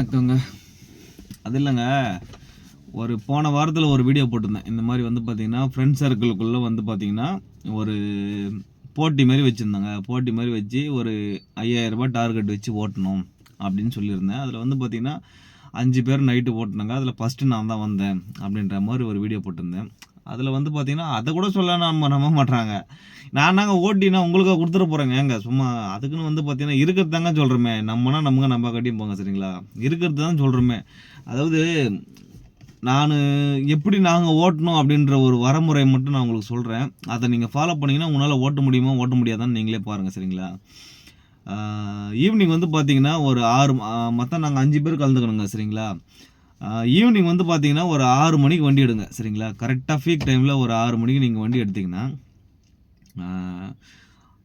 வணக்கங்க. அது இல்லைங்க. ஒரு போன வாரத்தில் ஒரு வீடியோ போட்டிருந்தேன். இந்த மாதிரி வந்து பார்த்தீங்கன்னா ஃப்ரெண்ட் சர்க்கிளுக்குள்ளே வந்து பார்த்திங்கன்னா ஒரு போட்டி மாதிரி வச்சுருந்தாங்க. போட்டி மாதிரி வச்சு ஒரு ஐயாயிரரூபா டார்கெட் வச்சு ஓட்டணும் அப்படின்னு சொல்லியிருந்தேன். அதில் வந்து பார்த்திங்கன்னா அஞ்சு பேர் நைட்டு ஓட்டினாங்க. அதில் ஃபஸ்ட்டு நான் தான் வந்தேன் அப்படின்ற மாதிரி ஒரு வீடியோ போட்டிருந்தேன். அதில் வந்து பார்த்திங்கன்னா அதை கூட சொல்ல நம்ம நம்ப மாட்டுறாங்க நான் நாங்கள் ஓட்டினா உங்களுக்காக கொடுத்துட போகிறேங்க ஏங்க சும்மா அதுக்குன்னு வந்து பார்த்தீங்கன்னா இருக்கிறது தாங்க சொல்கிறோமே நம்மனா நமக்கு நம்ம கட்டியும் போங்க சரிங்களா? இருக்கிறது தான் சொல்கிறோமே அதாவது நான் எப்படி நாங்கள் ஓட்டணும் அப்படின்ற ஒரு வரமுறை மட்டும் நான் உங்களுக்கு சொல்கிறேன் அதை நீங்கள் ஃபாலோ பண்ணிங்கன்னா உங்களால் ஓட்ட முடியுமா ஓட்ட முடியாதான்னு நீங்களே பாருங்கள் சரிங்களா? ஈவினிங் வந்து பார்த்தீங்கன்னா ஒரு ஆறு மொத்தம் நாங்கள் அஞ்சு பேர் கலந்துக்கணுங்க சரிங்களா? ஈவினிங் வந்து பார்த்தீங்கன்னா ஒரு ஆறு மணிக்கு வண்டி எடுங்க சரிங்களா? கரெக்டாக ஃபீக் டைமில் ஒரு ஆறு மணிக்கு நீங்கள் வண்டி எடுத்திங்கன்னா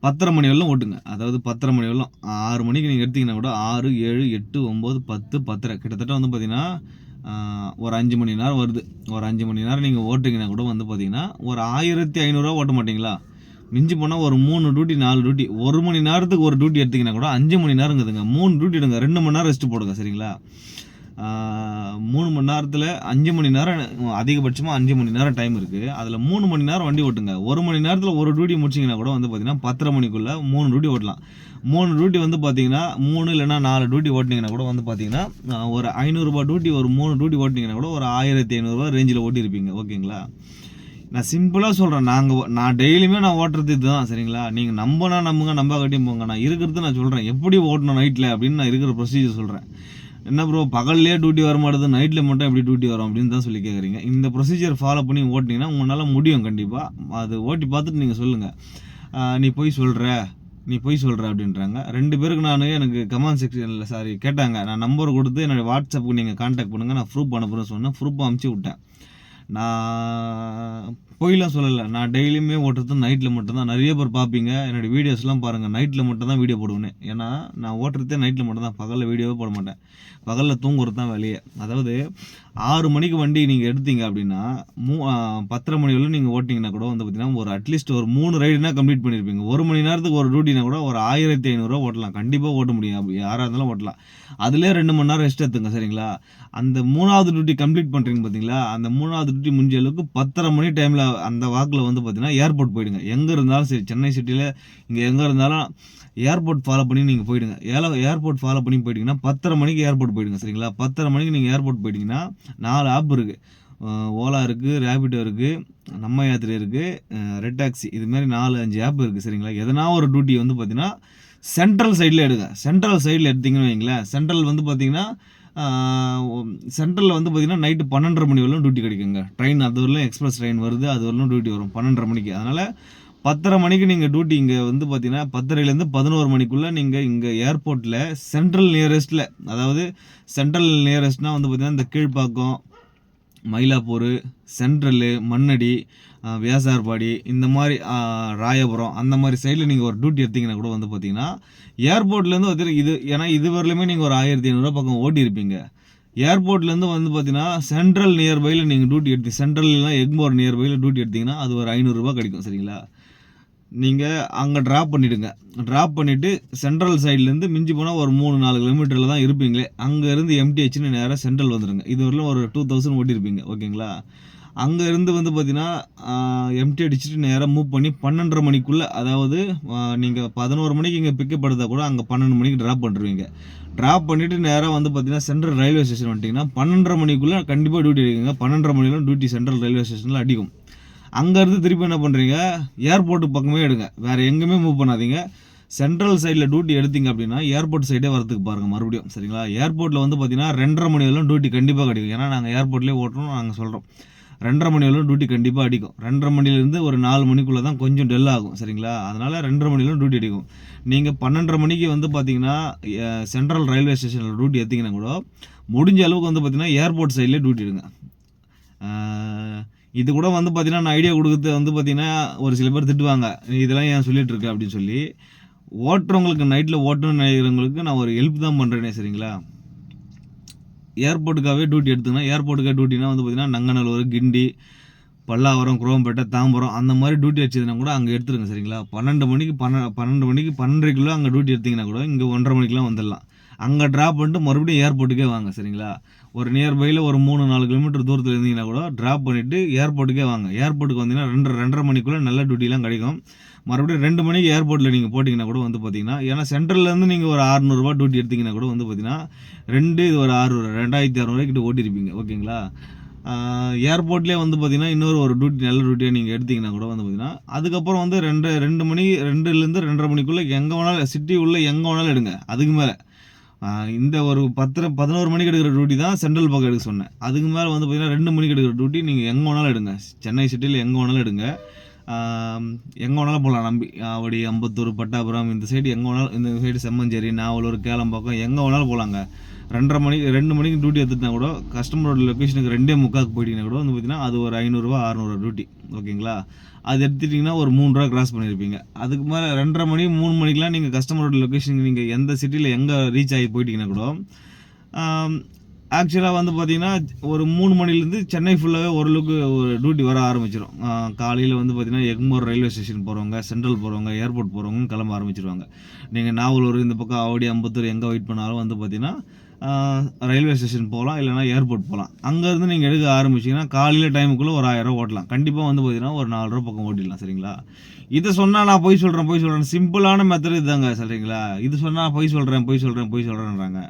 பத்தரை மணி வரலும் ஓட்டுங்க. அதாவது பத்தரை மணி வரலும் ஆறு மணிக்கு நீங்கள் எடுத்தீங்கன்னா கூட ஆறு ஏழு எட்டு ஒம்பது பத்து பத்தரை. கிட்டத்தட்ட வந்து பார்த்தீங்கன்னா ஒரு அஞ்சு மணி நேரம் வருது. ஒரு அஞ்சு மணி நேரம் நீங்கள் ஓட்டிங்கன்னா கூட வந்து பார்த்தீங்கன்னா ஒரு ஆயிரத்தி ஐநூறுரூவா ஓட்ட மாட்டீங்களா? மிஞ்சி போனால் ஒரு மூணு டியூட்டி நாலு டியூட்டி ஒரு மணி நேரத்துக்கு ஒரு டியூட்டி எடுத்தீங்கன்னா கூட அஞ்சு மணி நேரங்குதுங்க மூணு டியூட்டி எடுங்க. ரெண்டு மணி நேரம் ரெஸ்ட் போடுங்க சரிங்களா? மூணு மணி நேரத்தில் அஞ்சு மணி நேரம் அதிகபட்சமாக அஞ்சு மணி நேரம் டைம் இருக்குது அதில் மூணு மணி நேரம் வண்டி ஓட்டுங்க. ஒரு மணி நேரத்தில் ஒரு டியூட்டி முடிச்சிங்கன்னா கூட வந்து பார்த்தீங்கன்னா பத்தரை மணிக்குள்ளே மூணு டியூட்டி ஓட்டலாம். மூணு டியூட்டி வந்து பார்த்தீங்கன்னா மூணு இல்லைன்னா நாலு டியூட்டி ஓட்டினீங்கன்னா கூட வந்து பார்த்தீங்கன்னா ஒரு ஐநூறுரூபா டியூட்டி ஒரு மூணு டியூட்டி ஓட்டினீங்கன்னா கூட ஒரு ஆயிரத்தி ஐநூறுரூவா ரேஞ்சில் ஓட்டியிருப்பீங்க. ஓகேங்களா நான் சிம்பிளாக சொல்கிறேன் நாங்கள் நான் டெய்லியுமே நான் ஓட்டுறது இதுதான். சரிங்களா? நீங்கள் நம்பினா நம்புங்க நம்ப கட்டியும் போங்க. நான் இருக்கிறது நான் சொல்கிறேன் எப்படி ஓட்டணும் நைட்டில் அப்படின்னு நான் இருக்கிற ப்ரொசீஜர் சொல்கிறேன் என்ன ப்ரோ பகல்லே டியூட்டி வர மாட்டேது நைட்டில் மட்டும் எப்படி டியூட்டி வரும் அப்படின்னு தான் சொல்லி கேட்குறீங்க இந்த ப்ரொசீஜர் ஃபாலோ பண்ணி ஓட்டினீங்கன்னா உங்களால் முடியும் கண்டிப்பாக அது ஓட்டி பார்த்துட்டு நீங்கள் சொல்லுங்கள் நீ போய் சொல்கிற நீ போய் சொல்கிற அப்படின்றாங்க. ரெண்டு பேருக்கு நான் எனக்கு கமெண்ட் செக்ஷனில் சாரி கேட்டாங்க. நான் நம்பர் கொடுத்து என்னுடைய வாட்ஸ்அப்புக்கு நீங்கள் காண்டாக்ட் பண்ணுங்கள் நான் ப்ரூஃப் அனுப்புகிறேன்னு சொன்னேன். ப்ரூஃப் அமுச்சு விட்டேன். நான் பொய்லாம் சொல்லலை. நான் டெய்லியுமே ஓட்டுறது நைட்டில் மட்டும்தான். நிறைய பேர் பார்ப்பீங்க. என்னோடய வீடியோஸ்லாம் பாருங்கள் நைட்டில் மட்டும் தான் வீடியோ போடுவேன். ஏன்னா நான் ஓட்டுறதே நைட்டில் மட்டும் தான் பகலில் வீடியோவே போட மாட்டேன். பகலில் தூங்குறது தான் வேலையே. அதாவது ஆறு மணிக்கு வண்டி நீங்கள் எடுத்தீங்க அப்படின்னா மூ பத்தரை மணி வரையும் நீங்கள் ஓட்டிங்கன்னா கூட வந்து பார்த்தீங்கன்னா ஒரு அட்லீஸ்ட் ஒரு மூணு ரைடுனா கம்ப்ளீட் பண்ணியிருப்பீங்க ஒரு மணி நேரத்துக்கு ஒரு டியூட்டினா கூட ஒரு ஆயிரத்தி ஐநூறுரூவா ஓட்டலாம். கண்டிப்பாக ஓட்ட முடியும். அப்படி யாராக இருந்தாலும் ஓட்டலாம். அதிலே ரெண்டு மணி நேரம் ரெஸ்ட் எடுத்துங்க சரிங்களா? அந்த மூணாவது டியூட்டி கம்ப்ளீட் பண்ணுறீங்க பார்த்தீங்களா அந்த மூணாவது டியூட்டி முடிஞ்ச அளவுக்கு பத்தரை மணி டைமில் அந்த வாக்கில் வந்து பார்த்தீங்கன்னா ஏர்போர்ட் போயிடுங்க. எங்கே இருந்தாலும் சரி சென்னை சிட்டியில் இங்கே எங்கே இருந்தாலும் ஏர்போர்ட் ஃபாலோ பண்ணி நீங்கள் போயிடுங்க. ஏல ஏர்போர்ட் ஃபாலோ பண்ணி போயிட்டீங்கன்னா பத்தரை மணிக்கு ஏர்போர்ட் போயிடுங்க சரிங்களா? பத்தரை மணிக்கு நீங்கள் ஏர்போர்ட் போயிட்டீங்கன்னா நாலு ஆப் இருக்குது ஓலா இருக்குது ரேபிடோ இருக்குது நம்ம யாத்திரை இருக்குது ரெட் டாக்ஸி இதுமாரி நாலு அஞ்சு ஆப் இருக்குது சரிங்களா? எதனா ஒரு டியூட்டி வந்து பார்த்தீங்கன்னா சென்ட்ரல் சைடில் எடுங்க. சென்ட்ரல் சைடில் எடுத்திங்கன்னு வைங்களேன். சென்ட்ரல் வந்து பார்த்திங்கன்னா சென்ட்ரலில் வந்து பார்த்தீங்கன்னா நைட்டு பன்னெண்டரை மணி வரலும் டியூட்டி கிடைக்குங்க. ட்ரெயின் அது வரலும் எக்ஸ்பிரஸ் ட்ரெயின் வருது அது வரலும் டியூட்டி வரும். பன்னெண்டரை மணிக்கு. அதனால் பத்தரை மணிக்கு நீங்கள் டியூட்டி இங்கே வந்து பார்த்தீங்கன்னா பத்தரைலேருந்து பதினோரு மணிக்குள்ளே நீங்கள் இங்கே ஏர்போர்ட்டில் சென்ட்ரல் நியரஸ்ட்டில் அதாவது சென்ட்ரல் நியரஸ்ட்னால் வந்து பார்த்தீங்கன்னா இந்த கீழ்ப்பாக்கம் மயிலாப்பூர் சென்ட்ரலு மண்ணடி வியாசார்பாடி இந்த மாதிரி ராயபுரம் அந்த மாதிரி சைடில் நீங்கள் ஒரு டியூட்டி எடுத்தீங்கன்னா கூட வந்து பார்த்தீங்கன்னா ஏர்போர்ட்லேருந்து பார்த்தீங்கன்னா இது ஏன்னா இது வரலுமே நீங்கள் ஒரு ஆயிரத்தி ஐநூறுரூவா பக்கம் ஓட்டி இருப்பீங்க. ஏர்போர்ட்லேருந்து வந்து பார்த்தீங்கன்னா சென்ட்ரல் நியர்பையில் நீங்கள் டியூட்டி எடுத்து சென்ட்ரல்லாம் எக்மோர் நியர்பையில் டியூட்டி எடுத்தீங்கன்னா அது ஒரு ஐநூறுரூவா கிடைக்கும் சரிங்களா? நீங்கள் அங்கே ட்ராப் பண்ணிவிடுங்க ட்ராப் பண்ணிவிட்டு சென்ட்ரல் சைட்லேருந்து மிஞ்சி போனால் ஒரு மூணு நாலு கிலோமீட்டரில் தான் இருப்பீங்களே அங்கேருந்து எம்டிஹெச்னு நேராக சென்ட்ரல் வந்துடுங்க இது வரலும் ஒரு டூ தௌசண்ட் ஓட்டியிருப்பீங்க ஓகேங்களா? அங்கேருந்து வந்து பார்த்தீங்கன்னா எம்டி அடிச்சுட்டு நேராக மூவ் பண்ணி பன்னெண்டரை மணிக்குள்ளே அதாவது நீங்கள் பதினோரு மணிக்கு இங்கே பிக்கப் எடுத்தால் கூட அங்கே பன்னெண்டு மணிக்கு ட்ராப் பண்ணுறீங்க ட்ராப் பண்ணிவிட்டு நேராக வந்து பார்த்தீங்கன்னா சென்ட்ரல் ரயில்வே ஸ்டேஷன் வந்துட்டிங்கன்னா பன்னெண்டரை மணிக்குள்ளே கண்டிப்பாக டியூட்டி அடிக்குங்க பன்னெண்டரை மணிலாம் டியூட்டி சென்ட்ரல் ரயில்வே ஸ்டேஷனில் அடிக்கும். அங்கேருந்து திருப்பி என்ன பண்ணுறீங்க? ஏர்போர்ட்டு பக்கமே எடுங்க. வேறு எங்கேயுமே மூவ் பண்ணாதீங்க. சென்ட்ரல் சைடில் டியூட்டி எடுத்தீங்க அப்படின்னா ஏர்போர்ட் சைடே வரதுக்கு பாருங்கள் மறுபடியும். சரிங்களா? ஏர்போர்ட்டில் வந்து பார்த்தீங்கன்னா ரெண்டரை மணி வரலும் டியூட்டி கண்டிப்பாக கிடைக்கும். ஏன்னா நாங்கள் ஏர்போர்ட்லேயே ஓட்டுறோம் நாங்கள் சொல்கிறோம் ரெண்டரை மணி வரலும் டியூட்டி கண்டிப்பாக அடிக்கும். ரெண்டரை மணிலேருந்து ஒரு நாலு மணிக்குள்ளே தான் கொஞ்சம் டெல் ஆகும். சரிங்களா? அதனால் ரெண்டரை மணிலும் டியூட்டி அடிக்கும். நீங்கள் பன்னெண்டரை மணிக்கு வந்து பார்த்தீங்கன்னா சென்ட்ரல் ரயில்வே ஸ்டேஷனில் டியூட்டி எடுத்திங்கன்னா கூட முடிஞ்ச அளவுக்கு வந்து பார்த்தீங்கன்னா ஏர்போர்ட் சைட்லேயே டியூட்டி எடுங்க. இது கூட வந்து பார்த்தீங்கன்னா நான் ஐடியா கொடுக்குறது வந்து பார்த்தீங்கன்னா ஒரு சில பேர் திட்டுவாங்க. நீ இதெல்லாம் ஏன் சொல்லிட்டு இருக்க? அப்படின்னு சொல்லி ஓட்டுறவங்களுக்கு நைட்டில் ஓட்டணும்னு நினைக்கிறவங்களுக்கு நான் ஒரு ஹெல்ப் தான் பண்ணுறேனே சரிங்களா? ஏர்போர்ட்டுக்காகவே டியூட்டி எடுத்துக்கணும் ஏர்போர்ட்டுக்காக டியூட்டினா வந்து பார்த்தீங்கன்னா நங்கநல்லூர் கிண்டி பல்லாவரம் குரோம்பேட்டை தாம்பரம் அந்த மாதிரி டியூட்டி வச்சதுன்னா கூட அங்கே எடுத்துருங்க சரிங்களா? பன்னெண்டு மணிக்கு பன்ன பன்னெண்டு மணிக்கு பன்னெண்டரைக்குள்ளே அங்கே டியூட்டி எடுத்திங்கன்னா கூட இங்கே ஒன்றரை மணிக்கெலாம் வந்துடலாம். அங்கே ட்ராப் பண்ணிட்டு மறுபடியும் ஏர்போர்ட்டுக்கே வாங்க சரிங்களா? ஒரு நியர்பையில் ஒரு மூணு நாலு கிலோமீட்டர் தூரத்தில் இருந்தீங்கன்னா கூட ட்ராப் பண்ணிவிட்டு ஏர்போர்ட்டுக்கே வாங்க. ஏர்போர்ட்டுக்கு வந்தீங்கன்னா ரெண்டு ரெண்டரை மணிக்குள்ளே நல்ல டியூட்டிலாம் கிடைக்கும். மறுபடியும் ரெண்டு மணிக்கு ஏர்போர்ட்டில் நீங்கள் போட்டிங்கன்னா கூட வந்து பார்த்தீங்கன்னா ஏன்னா சென்ட்ரல்லேருந்து நீங்கள் ஒரு அறநூறுபா டியூட்டி எடுத்திங்கன்னா கூட வந்து பார்த்தீங்கன்னா ரெண்டு இது ஒரு ஆறுநூறு ரெண்டாயிரத்தி அறநூறுவா கிட்ட ஓட்டியிருப்பீங்க ஓகேங்களா ஏர்போர்ட்லேயே வந்து பார்த்தீங்கன்னா இன்னொரு ஒரு டியூட்டி நல்ல டியூட்டியாக நீங்கள் எடுத்தீங்கன்னா கூட வந்து பார்த்தீங்கன்னா அதுக்கப்புறம் வந்து ரெண்டு ரெண்டு மணி ரெண்டுலேருந்து ரெண்டரை மணிக்குள்ளே எங்கே வேணாலும் சிட்டி உள்ளே எங்கே வேணாலும் எடுங்க. அதுக்கு மேலே. இந்த ஒரு பத்தரை பதினோரு மணிக்கு எடுக்கிற டியூட்டி தான் சென்ட்ரல் பக்கம் எடுக்க சொன்னேன். அதுக்கு மேலே வந்து பார்த்தீங்கன்னா ரெண்டு மணிக்கு எடுக்கிற டியூட்டி நீங்கள் எங்கே வேணாலும் எடுங்க. சென்னை சிட்டியில் எங்கே வேணாலும் எடுங்க. எங்கே வேணாலும் போகலாம் நம்பி ஆவடி அம்பத்தூர் பட்டாபுரம் இந்த சைடு எங்கே வேணாலும் இந்த சைடு செம்மஞ்சேரி நாவலூர் கேளம்பாக்கம் எங்கே வேணாலும் போகலாங்க ரெண்டரை மணிக்கு ரெண்டு மணிக்கு டியூட்டி எடுத்துட்டா கூட கஸ்டமரோட லொக்கேஷனுக்கு ரெண்டே முக்காக்கு போயிட்டீங்கன்னா கூட வந்து பார்த்தீங்கன்னா அது ஒரு ஐநூறுரூவா அறநூறுவா டியூட்டி ஓகேங்களா அது எடுத்துட்டிங்கன்னா ஒரு மூணு ரூபா கிராஸ் பண்ணியிருப்பீங்க அதுக்கு மேலே ரெண்டரை மணி மூணு மணிக்கெலாம் நீங்கள் கஸ்டமரோட லொக்கேஷனுக்கு நீங்கள் எந்த சிட்டியில் எங்கே ரீச் ஆகி போயிட்டீங்கன்னா கூட ஆக்சுவலாக வந்து பார்த்தீங்கன்னா ஒரு மூணு மணிலேருந்து சென்னை ஃபுல்லாகவே ஓரளவுக்கு ஒரு டியூட்டி வர ஆரம்பிச்சிடும் காலையில் வந்து பார்த்தீங்கன்னா எக்மோர் ரயில்வே ஸ்டேஷன் போகிறவங்க சென்ட்ரல் போகிறவங்க ஏர்போர்ட் போகிறவங்க கிளம்ப ஆரம்பிச்சிருவாங்க. நீங்கள் நாவலூர் இந்த பக்கம் ஆவடி அம்பத்தூர் எங்கே வெயிட் பண்ணாலும் வந்து பார்த்தீங்கன்னா ரயில்வே ஸ்டேஷன் போகலாம் இல்லைனா ஏர்போர்ட் போகலாம். அங்கேருந்து நீங்கள் எடுக்க ஆரம்பிச்சிங்கன்னா காலையில் டைமுக்குள்ளே ஒரு ஆயிரரூவா ஓட்டலாம். கண்டிப்பாக வந்து பார்த்தீங்கன்னா ஒரு நாலு ரூபா பக்கம் ஓட்டிடலாம் சரிங்களா? இதை சொன்னால் நான் பொய் சொல்கிறேன் பொய் சொல்கிறேன் சிம்பிளான மெத்தட் இதுதாங்க சரிங்களா? இது சொன்னால் பொய் சொல்கிறேன் பொய் சொல்கிறேன் பொய் சொல்கிறேன்றாங்க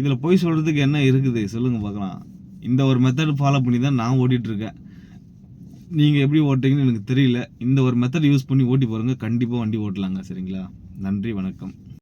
இதில் பொய் சொல்கிறதுக்கு என்ன இருக்குது? சொல்லுங்கள் பார்க்கலாம். இந்த ஒரு மெத்தட் ஃபாலோ பண்ணி தான் நான் ஓட்டிகிட்ருக்கேன் நீங்கள் எப்படி ஓட்டுறீங்கன்னு எனக்கு தெரியல. இந்த ஒரு மெத்தட் யூஸ் பண்ணி ஓட்டி பாருங்கள் கண்டிப்பாக வண்டி ஓட்டலாங்க சரிங்களா? நன்றி வணக்கம்.